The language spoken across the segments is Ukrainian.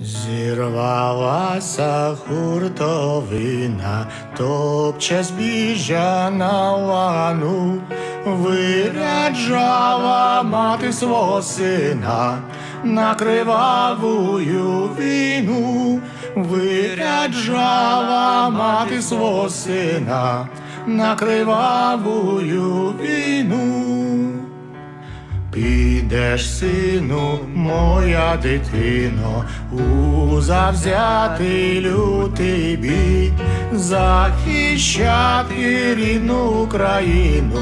Зірвалася хуртовина, топче збіжжя на лану, виряджала мати свого сина на кривавую війну, виряджала мати свого сина на кривавую війну. Підеш, сину, моя дитино, у завзятий лютий бій, захищати рідну Україну,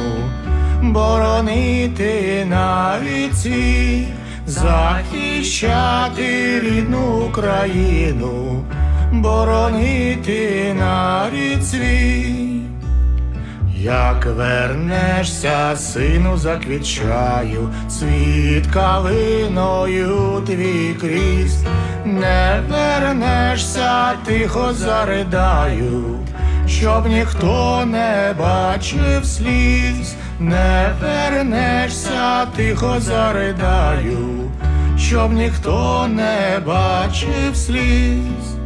боронити на віці, захищати рідну Україну, боронити на ріці. Як вернешся, сину, заквічаю, світ калиною твій крізь, не вернешся, тихо заридаю, щоб ніхто не бачив сліз, не вернешся, тихо заридаю, щоб ніхто не бачив сліз.